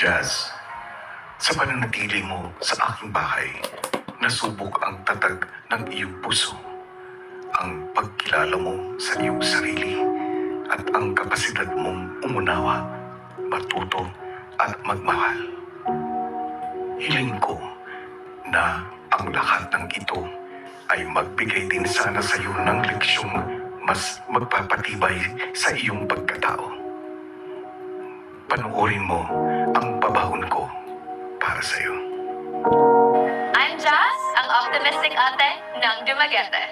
Jazz, sa pananatili mo sa aking bahay, nasubok ang tatag ng iyong puso, ang pagkilala mo sa iyong sarili, at ang kapasidad mong umunawa, matuto, at magmahal. Hiling ko na ang lahat ng ito ay magbigay din sana sa iyo ng leksyong mas magpapatibay sa iyong pagkatao. Panoorin mo ang babahon ko para sa iyo. I'm Jazz, ang optimistic ate ng Dumaguete.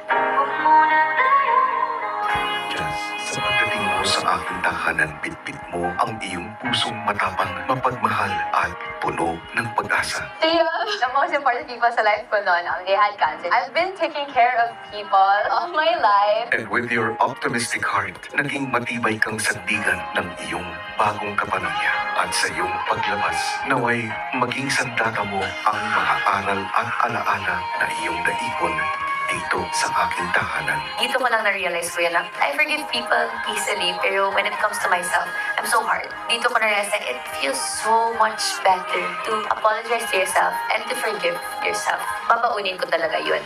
Sa aking tahanan, bitbit mo ang iyong pusong matapang, mapagmahal at puno ng pag-asa. Tio, the most important people sa life ko noon, um, they had cancer. I've been taking care of people all my life. And with your optimistic heart, naging matibay kang sandigan ng iyong bagong kapamilya. At sa iyong paglabas, naway maging sandata mo ang mga aral at alaala na iyong naipon dito sa aking tahanan. Dito ko lang na-realize ko yan na I forgive people easily, pero when it comes to myself, I'm so hard. Dito ko na-realize na it feels so much better to apologize to yourself and to forgive yourself. Babaunin ko talaga yun.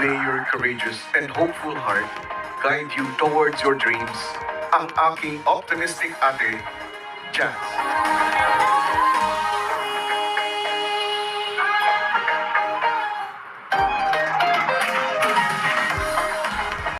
May your courageous and hopeful heart guide you towards your dreams. Ang aking optimistic ate, Jazz.